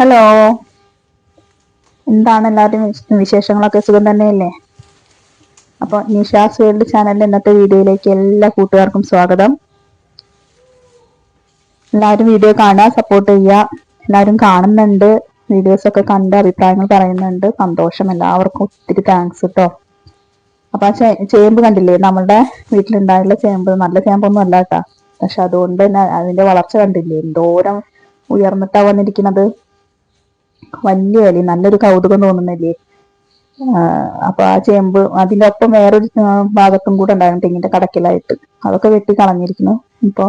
Hello. എന്താണ് എല്ലാവരുടെയും വിശ- വിശേഷങ്ങളൊക്കെ? സുഖം തന്നെയല്ലേ? അപ്പോൾ നിഷാസ് വേൾഡ് ചാനലിൽ ഇന്നത്തെ വീഡിയോയിലേക്ക് എല്ലാ കൂട്ടുകാർക്കും സ്വാഗതം. എല്ലാവരും വീഡിയോ കാണുക സപ്പോർട്ട് ചെയ്യുക. എല്ലാവരും കാണുന്നുണ്ട്. വീഡിയോസൊക്കെ കണ്ട് അഭിപ്രായങ്ങൾ പറയുന്നുണ്ട്. സന്തോഷം. എല്ലാവർക്കും ഒത്തിരി താങ്ക്സ് കേട്ടോ അപ്പൊ ആ ചേമ്പ് കണ്ടില്ലേ? നമ്മളുടെ വീട്ടിലുണ്ടായുള്ള ചേമ്പ്. നല്ല ചേമ്പൊന്നും അല്ല കേട്ടാ പക്ഷെ അതുകൊണ്ട് തന്നെ അതിന്റെ വളർച്ച കണ്ടില്ലേ? എന്തോരം ഉയർന്നിട്ടാ വന്നിരിക്കുന്നത്? വലിയ നല്ലൊരു കൗതുകം തോന്നുന്നില്ലേ? അപ്പൊ ആ ചേമ്പ് അതിന്റെ ഒപ്പം വേറൊരു ഭാഗത്തും കൂടെ ഉണ്ടായിരുന്നു തെങ്ങിന്റെ കടക്കിലായിട്ട്. അതൊക്കെ വെട്ടി കളഞ്ഞിരിക്കുന്നു. ഇപ്പൊ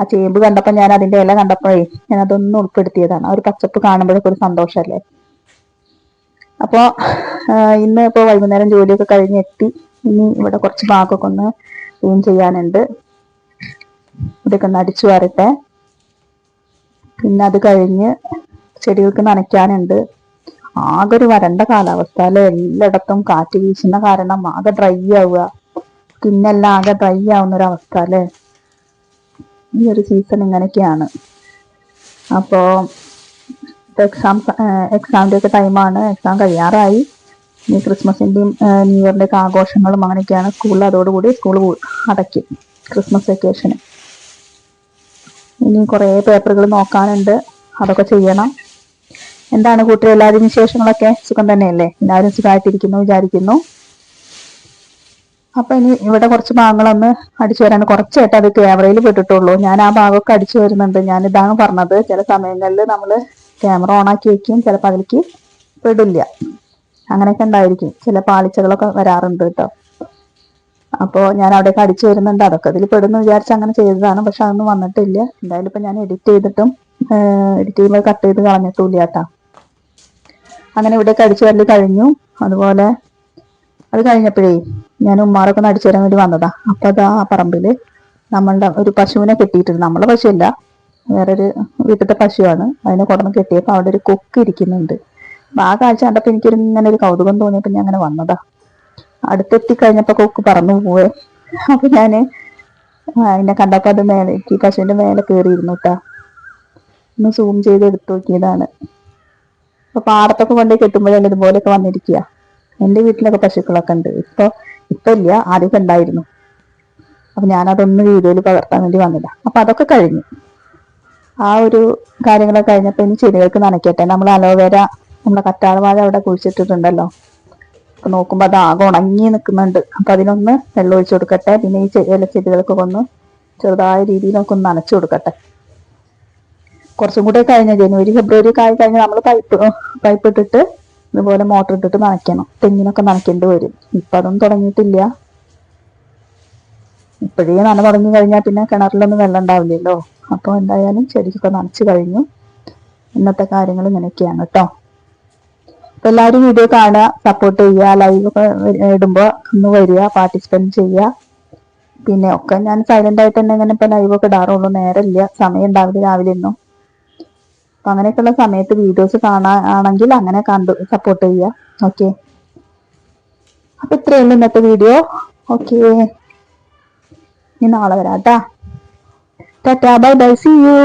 ആ ചേമ്പ് കണ്ടപ്പോ ഞാൻ അതിന്റെ ഇല കണ്ടപ്പോഴേ ഞാൻ അതൊന്നും ഉൾപ്പെടുത്തിയതാണ്. ഒരു പച്ചപ്പ് കാണുമ്പോഴൊക്കെ ഒരു സന്തോഷല്ലേ? അപ്പോ ഇന്ന് ഇപ്പൊ വൈകുന്നേരം ജോലിയൊക്കെ കഴിഞ്ഞ് എത്തി. ഇനി ഇവിടെ കുറച്ച് ഭാഗമൊക്കെ ഒന്ന് ക്ലീൻ ചെയ്യാനുണ്ട്. ഇതൊക്കെ ഒന്ന് അടിച്ചു വരട്ടെ. പിന്നെ അത് കഴിഞ്ഞ് ചെടികൾക്ക് നനയ്ക്കാനുണ്ട്. ആകെ ഒരു വരണ്ട കാലാവസ്ഥ അല്ലെ? എല്ലായിടത്തും കാറ്റ് വീശുന്ന കാരണം ആകെ ഡ്രൈ ആവുക. സ്കിന്നെല്ലാം ആകെ ഡ്രൈ ആവുന്ന ഒരു അവസ്ഥ അല്ലെ? ഈ ഒരു സീസൺ ഇങ്ങനെയൊക്കെയാണ്. അപ്പോ എക്സാം എക്സാമിന്റെ ഒക്കെ ടൈമാണ് എക്സാം കഴിയാറായി. ഈ ക്രിസ്മസിന്റെയും ന്യൂ ഇയറിന്റെ ഒക്കെ ആഘോഷങ്ങളും അങ്ങനെയൊക്കെയാണ്. സ്കൂളിൽ അതോടുകൂടി സ്കൂൾ അടയ്ക്കും ക്രിസ്മസ് വെക്കേഷന് ഇനി കുറേ പേപ്പറുകൾ നോക്കാനുണ്ട്. അതൊക്കെ ചെയ്യണം. എന്താണ് കൂട്ടരെ എല്ലാവരും വിശേഷങ്ങളൊക്കെ സുഖം തന്നെയല്ലേ? എല്ലാവരും സുഖമായിട്ടിരിക്കുന്നു വിചാരിക്കുന്നു. അപ്പൊ ഇനി ഇവിടെ കുറച്ച് ഭാഗങ്ങളൊന്ന് അടിച്ചു വരാണ് കുറച്ചായിട്ട് അത് ക്യാമറയിൽ പെട്ടിട്ടുള്ളൂ ഞാൻ ആ ഭാഗമൊക്കെ അടിച്ചു വരുന്നുണ്ട്. ഞാൻ ഇതാണ് പറഞ്ഞത്. ചില സമയങ്ങളിൽ നമ്മൾ ക്യാമറ ഓൺ ആക്കി വെക്കും. ചിലപ്പോൾ അതിലേക്ക് പെടില്ല. അങ്ങനെയൊക്കെ ഉണ്ടായിരിക്കും. ചില പാളിച്ചകളൊക്കെ വരാറുണ്ട് കേട്ടോ. അപ്പോൾ ഞാൻ അവിടെയൊക്കെ അടിച്ചു വരുന്നുണ്ട്. അതൊക്കെ ഇതിൽ പെടുന്നു വിചാരിച്ച് അങ്ങനെ ചെയ്തതാണ്. പക്ഷെ അതൊന്നും വന്നിട്ടില്ല. എന്തായാലും ഇപ്പൊ ഞാൻ എഡിറ്റ് ചെയ്തിട്ടും എഡിറ്റ് ചെയ്യുമ്പോൾ കട്ട് ചെയ്ത് കളഞ്ഞിട്ടില്ല കേട്ടാ. അങ്ങനെ ഇവിടെ അടിച്ചു വരൽ കഴിഞ്ഞു. അതുപോലെ അത് കഴിഞ്ഞപ്പോഴേ ഞാൻ ഉമ്മാറൊക്കെ ഒന്ന് അടിച്ചു തരാൻ വേണ്ടി വന്നതാ. അപ്പൊ അതാ ആ പറമ്പിൽ നമ്മളുടെ ഒരു പശുവിനെ കെട്ടിയിട്ടുണ്ട്. നമ്മളെ പശുവല്ല വേറൊരു വീട്ടിലത്തെ പശുവാണ്. അതിനെ കൊടന്ന് കെട്ടിയപ്പോ അവിടെ ഒരു കൊക്ക് ഇരിക്കുന്നുണ്ട്. ആ കാഴ്ച കണ്ടപ്പോ എനിക്കൊരു ഇങ്ങനെ ഒരു കൗതുകം തോന്നിയപ്പോ ഞാൻ അങ്ങനെ വന്നതാ. അടുത്തെത്തി കഴിഞ്ഞപ്പോ കൊക്ക് പറന്നു പോവേ. അപ്പൊ ഞാൻ എന്നെ കണ്ടപ്പോ അത് മേലെ ഈ പശുവിന്റെ മേലെ കയറിയിരുന്നു കേട്ടാ ഒന്ന് സൂം ചെയ്ത് എടുത്തു നോക്കിയതാണ്. അപ്പൊ പാടത്തൊക്കെ കൊണ്ട് കെട്ടുമ്പോഴാണ് ഇതുപോലെയൊക്കെ വന്നിരിക്കുക എന്റെ വീട്ടിലൊക്കെ പശുക്കളൊക്കെ ഉണ്ട്. ഇപ്പൊ ഇപ്പൊ ഇല്ല ആദ്യമൊക്കെ ഉണ്ടായിരുന്നു. അപ്പൊ ഞാനതൊന്ന് വീഡിയോയിൽ പകർത്താൻ വേണ്ടി വന്നില്ല. അപ്പൊ അതൊക്കെ കഴിഞ്ഞു. ആ ഒരു കാര്യങ്ങളൊക്കെ കഴിഞ്ഞപ്പോൾ ഇനി ചെടികൾക്ക് നനയ്ക്കട്ടെ. നമ്മൾ അലോവേര നമ്മുടെ കറ്റാർവാഴ അവിടെ കുഴിച്ചിട്ടിട്ടുണ്ടല്ലോ. അപ്പൊ നോക്കുമ്പോൾ അത് ആകെ ഉണങ്ങി നിൽക്കുന്നുണ്ട്. അപ്പൊ അതിനൊന്ന് വെള്ളം ഒഴിച്ചു കൊടുക്കട്ടെ. പിന്നെ ഈ ചെ- ഇല ചെടികൾക്കൊക്കെ ഒന്ന് ചെറുതായ രീതിയിലൊക്കെ ഒന്ന് നനച്ചു കൊടുക്കട്ടെ. കുറച്ചും കൂടെ കഴിഞ്ഞ ജനുവരി ഫെബ്രുവരി ഒക്കെ ആയി കഴിഞ്ഞാൽ നമ്മൾ പൈപ്പ് പൈപ്പ് ഇട്ടിട്ട് ഇതുപോലെ മോട്ടർ ഇട്ടിട്ട് നനയ്ക്കണം. തെങ്ങിനൊക്കെ നനയ്ക്കേണ്ടി വരും. ഇപ്പൊ അതൊന്നും തുടങ്ങിയിട്ടില്ല. ഇപ്പോഴേ നന തുടങ്ങി കഴിഞ്ഞാൽ പിന്നെ കിണറിലൊന്നും വെള്ളം ഉണ്ടാവില്ലല്ലോ. അപ്പോൾ എന്തായാലും ചെടിക്കൊക്കെ നനച്ചു കഴിഞ്ഞു. ഇന്നത്തെ കാര്യങ്ങൾ ഇങ്ങനെയൊക്കെയാണ് കേട്ടോ. അപ്പൊ എല്ലാവരും വീഡിയോ കാണുക സപ്പോർട്ട് ചെയ്യുക ലൈവ് ഒക്കെ ഇടുമ്പോൾ ഒന്ന് വരിക പാർട്ടിസിപ്പേറ്റ് ചെയ്യുക. പിന്നെ ഒക്കെ ഞാൻ സൈലന്റ് ആയിട്ട് തന്നെ ഇങ്ങനെ ഇപ്പൊ ലൈവ് ഒക്കെ ഇടാറുള്ളൂ. നേരമില്ല. സമയം ഉണ്ടാവില്ല രാവിലെ ഒന്നും. അപ്പൊ അങ്ങനെയൊക്കെയുള്ള സമയത്ത് വീഡിയോസ് കാണാനാണെങ്കിൽ അങ്ങനെ കണ്ടു സപ്പോർട്ട് ചെയ്യുക ഓക്കെ അപ്പൊ ഇത്രയുള്ളൂ ഇന്നത്തെ വീഡിയോ ഓക്കെ ഇനി നാളെ വരാം കേട്ടാ tata bye bye see you